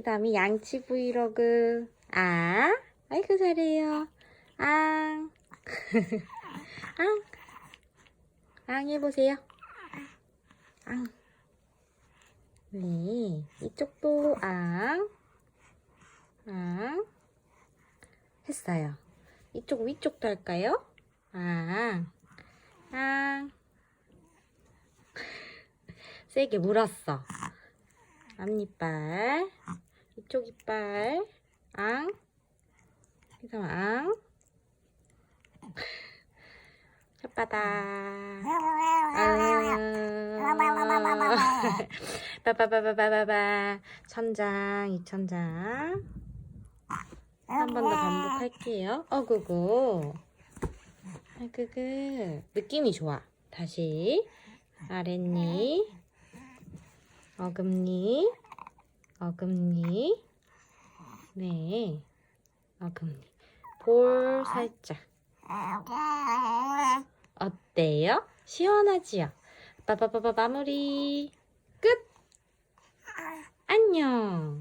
그 다음에 양치 브이로그. 아, 아이고 잘해요. 앙. 앙. 앙 해보세요. 앙. 네, 이쪽도 앙. 앙. 했어요. 이쪽 위쪽도 할까요? 앙. 앙. 세게 물었어. 앞니빨. 이쪽 이빨. 앙. 그다음 앙. 혓바닥. 아. 빠바바바바바바. 천장, 이 천장. 한 번 더 반복할게요. 어구구. 아그그. 느낌이 좋아. 다시. 아랫니. 어금니. 어금니. 네. 어금니. 볼 살짝. 어때요? 시원하지요? 빠바바바 마무리. 끝. 안녕.